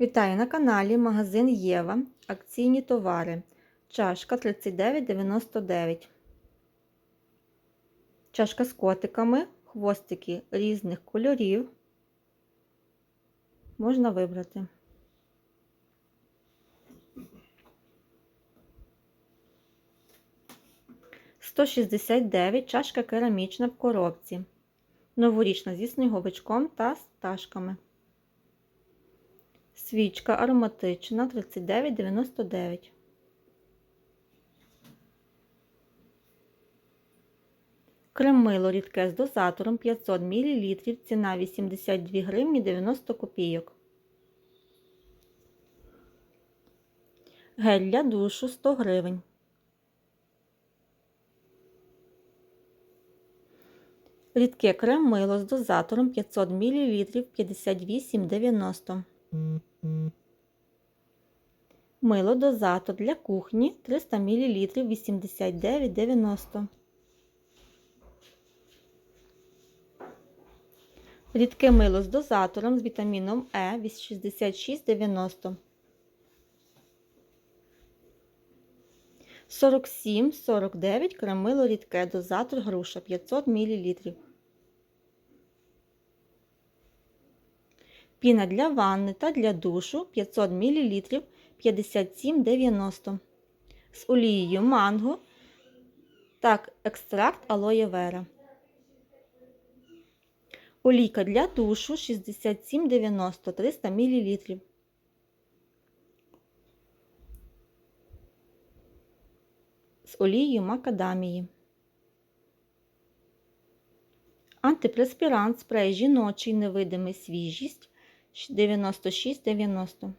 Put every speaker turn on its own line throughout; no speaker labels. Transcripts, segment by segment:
Вітаю на каналі Магазин Єва. Акційні товари. Чашка 39,99. Чашка з котиками, хвостики різних кольорів. Можна вибрати. Сто шістдесят дев'ять чашка керамічна в коробці. Новорічна зі сніговичком та сташками. Свічка ароматична 39,99. Крем-мило рідке з дозатором 500 мл, ціна 82 гривні 90 копійок. Гель для душу 100 гривень. Рідке крем-мило з дозатором 500 мл 58,90. Мило дозатор для кухні 300 мл 89,90. Рідке мило з дозатором з вітаміном Е 66,90. 47,49 кремило рідке дозатор груша 500 мл. Піна для ванни та для душу 500 мл 57,90 з олією манго та екстракт алоє вера. Олійка для душу 67,90 300 мл. З олією макадамії. Антипреспірант спрей жіночий невидимий свіжість 96,90.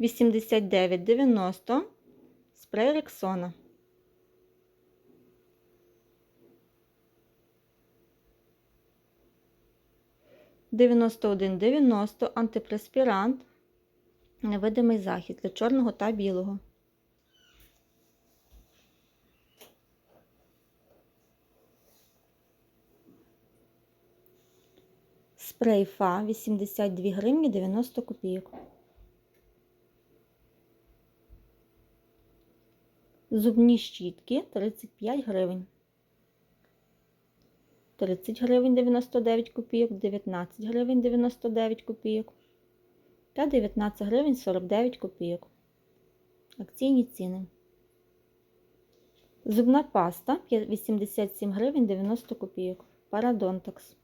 Вісімдесят дев'ять дев'яносто спрей Рексона. Дев'яносто один дев'яносто антипреспірант. Невидимий захід для чорного та білого. Спрей Фа 82 гривні 90 копійок. Зубні щітки 35 гривень. 30 гривень 99 копійок, 19 гривень 99 копійок та 19 гривень 49 копійок. Акційні ціни. Зубна паста 87 гривень 90 копійок. Парадонтакс.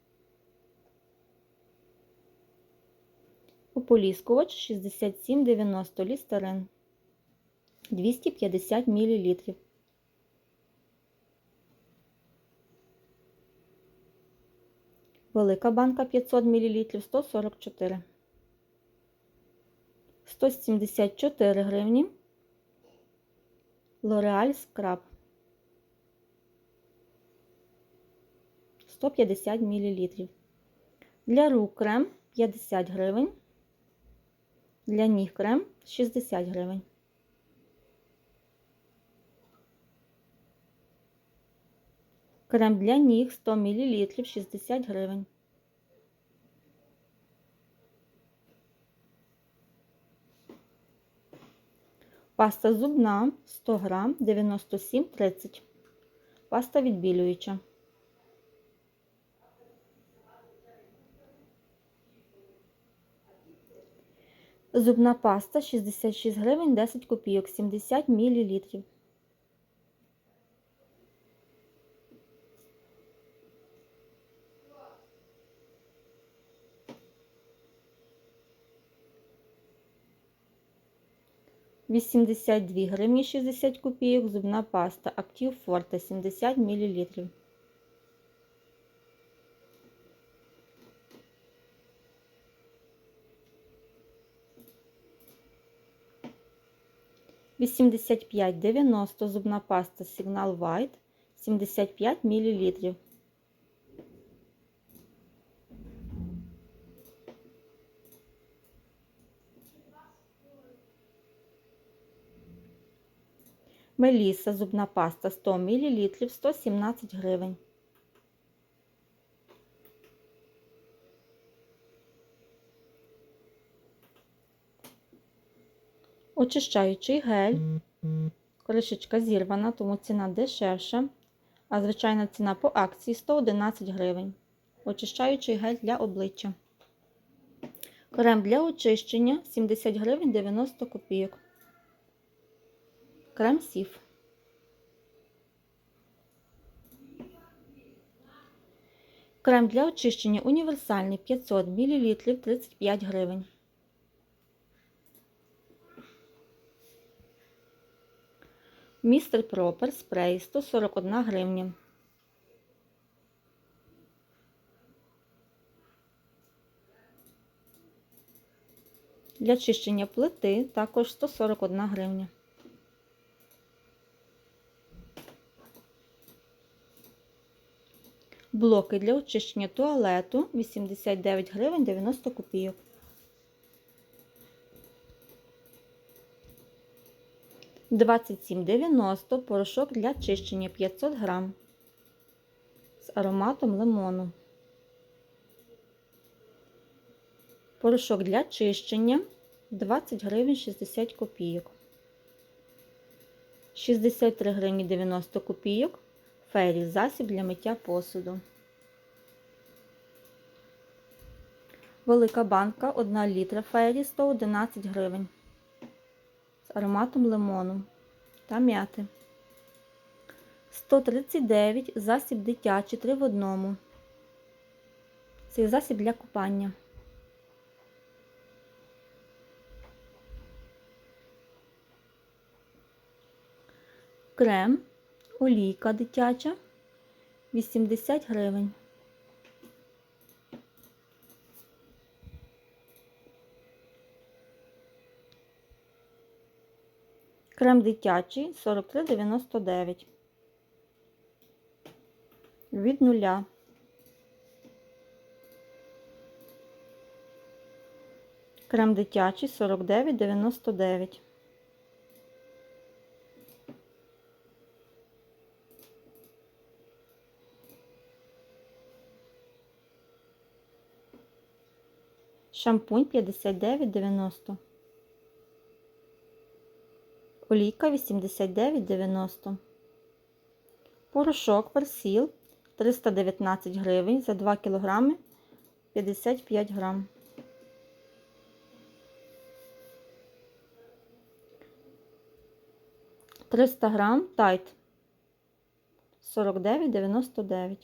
Ополіскувач 67,90 лістерин 250 мл. Велика банка 500 мл 144. 174 гривні. L'Oreal скраб 150 мл. Для рук крем 50 гривень. Для ніг крем 60 гривень. Крем для ніг 100 мл 60 гривень. Паста зубна 100 грам 97,30. Паста відбілююча. Зубна паста 66 гривень 10 копійок 70 мл. Вісімдесят дві гривні 60 копійок, зубна паста Актив Форте 70 мл. Вісімдесят п'ять дев'яносто зубна паста Сигнал White 75 мл. Меліса зубна паста 100 мл 117 гривень. Очищаючий гель. Кришечка зірвана, тому ціна дешевша. А звичайна ціна по акції 111 гривень. Очищаючий гель для обличчя. Крем для очищення 70 гривень 90 копійок. Крем сів. Крем для очищення універсальний 500 мл 35 гривень. Містер Пропер спрей 141 гривня. Для чищення плити також 141 гривня. Блоки для очищення туалету 89 гривень 90 копійок. Двадцять сім дев'яносто порошок для чищення 500 грам з ароматом лимону. Порошок для чищення 20 гривень 60 копійок. 63 гривні 90 копійок. Фейрі засіб для миття посуду. Велика банка 1 літра фейрі 111 гривень. Ароматом лимону та м'яти. 139 засіб дитячий 3 в одному. Цей засіб для купання. Крем, олійка дитяча 80 гривень. Крем дитячий 43,99. Від нуля. Крем дитячий 49,99. Шампунь 59,90. Олійка 89,90. Порошок персіл 319 гривень за 2 кг 55 грам. Триста грам тайт 49,99.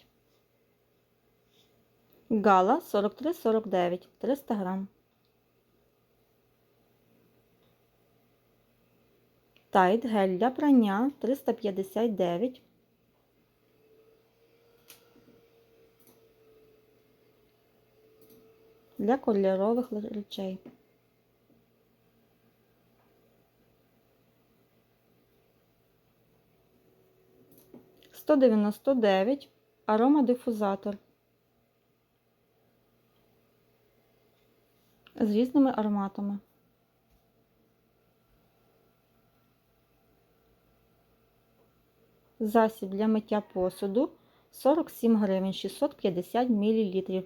Гала 43,49 300 грам. Тайт гель для прання 359. Для кольорових речей. Сто дев'яносто дев'ять аромадифузатор. з різними ароматами. Засіб для миття посуду 47 гривень 650 мл.